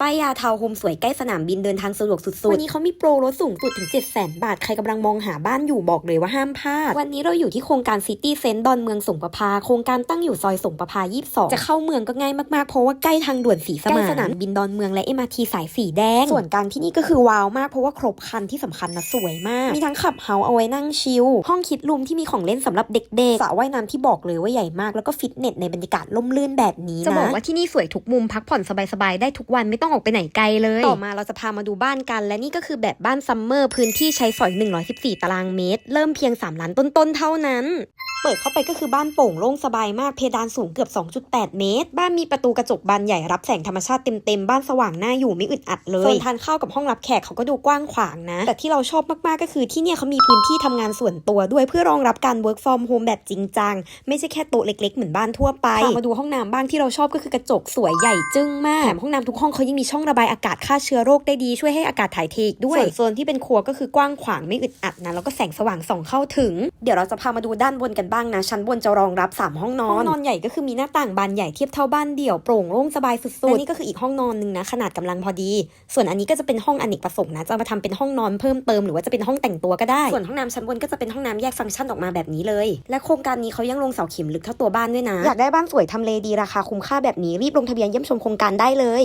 ป้ายยาทาวน์โฮมสวยใกล้สนามบินเดินทางสะดวกสุดๆ วันนี้เขามีโปรลดสูงสุดถึง 7 0 0 0 0 0 บาท ใครกำลังมองหาบ้านอยู่บอกเลยว่าห้ามพลาด วันนี้เราอยู่ที่โครงการซิตี้เซนต์ดอนเมืองสงประภาโครงการตั้งอยู่ซอยสงประภา22 จะเข้าเมืองก็ง่ายมากๆ เพราะว่าใกล้ทางด่วนสีสมานใกล้สนามบินดอนเมืองและ MRT สายสีแดง ส่วนการที่นี่ก็คือว้าวมากเพราะว่าครบครันที่สำคัญนะสวยมาก มีทั้งขับเฮาส์เอาไว้นั่งชิล ห้องคิดรูมที่มีของเล่นสำหรับเด็กๆ สระว่ายน้ำที่บอกเลยว่าใหญ่มาก แล้วก็ฟิตเนสในบรรยากาศล่มลื่นแบบนี้นะ จะบอกว่าที่นี่สวยทุกมุมพักผ่อนสบายๆได้ทุกวันไม่ต้องออกไปไหนไกลเลย ต่อมาเราจะพามาดูบ้านกัน และนี่ก็คือแบบบ้านซัมเมอร์พื้นที่ใช้สอย 114 ตารางเมตร เริ่มเพียง 3 ล้านต้นๆ เท่านั้น เปิดเข้าไปก็คือบ้านโปร่งโล่งสบายมากเพดานสูงเกือบ 2.8 เมตร บ้านมีประตูกระจกบานใหญ่รับแสงธรรมชาติเต็มๆ บ้านสว่างน่าอยู่ไม่อึดอัดเลยส่วนทานข้าวกับห้องรับแขกเขาก็ดูกว้างขวางนะ แต่ที่เราชอบมากๆก็คือที่เนี่ยเขามีพื้นที่ทำงานส่วนตัวด้วยเพื่อรองรับการ work from home แบบจริงจังไม่ใช่แค่โต๊ะเล็กๆ เหมือนบ้านทั่วไปพามาดูห้องน้ำบ้างที่เราชอบก็คือกระจกสวยใหญ่จึ้งมากแถมห้องน้ำทุกห้องเขายังมีช่องระบายอากาศฆ่าเชื้อโรคได้ดีช่วยให้อากาศถ่ายเทอีกด้วยส่วนโซนที่เป็นครัวก็คือกว้างขวางไม่อึดอัดนะแล้วก็แสงสว่างส่องเข้าถึง เดี๋ยวเราจะพามาดูด้านบนกันบ้างนะ ชั้นบนจะรองรับ 3 ห้องนอน ห้องนอนใหญ่ก็คือมีหน้าต่างบานใหญ่เทียบเท่าบ้านเดี่ยวโปร่งโล่งสบายสุดๆและนี่ก็คืออีกห้องนอนหนึงนะ ขนาดกำลังพอดี ส่วนอันนี้ก็จะเป็นห้องอเนกประสงค์นะ จะเอามาทำเป็นห้องนอนเพิ่มเติมหรือว่าจะเป็นห้องแต่งตัวก็ได้ ส่วนห้องน้ำชั้นบนก็จะเป็นห้องน้ำแยกฟังก์ชันออกมาแบบนี้เลย และโครงการนี้เขายังลงเสาเข็มลึกเท่าตัวบ้านด้วยนะ อยากได้บ้านสวยทำเลดีราคาคุ้มค่าแบบนี้รีบลงทะเบียนเยี่ยมชมโครงการได้เลย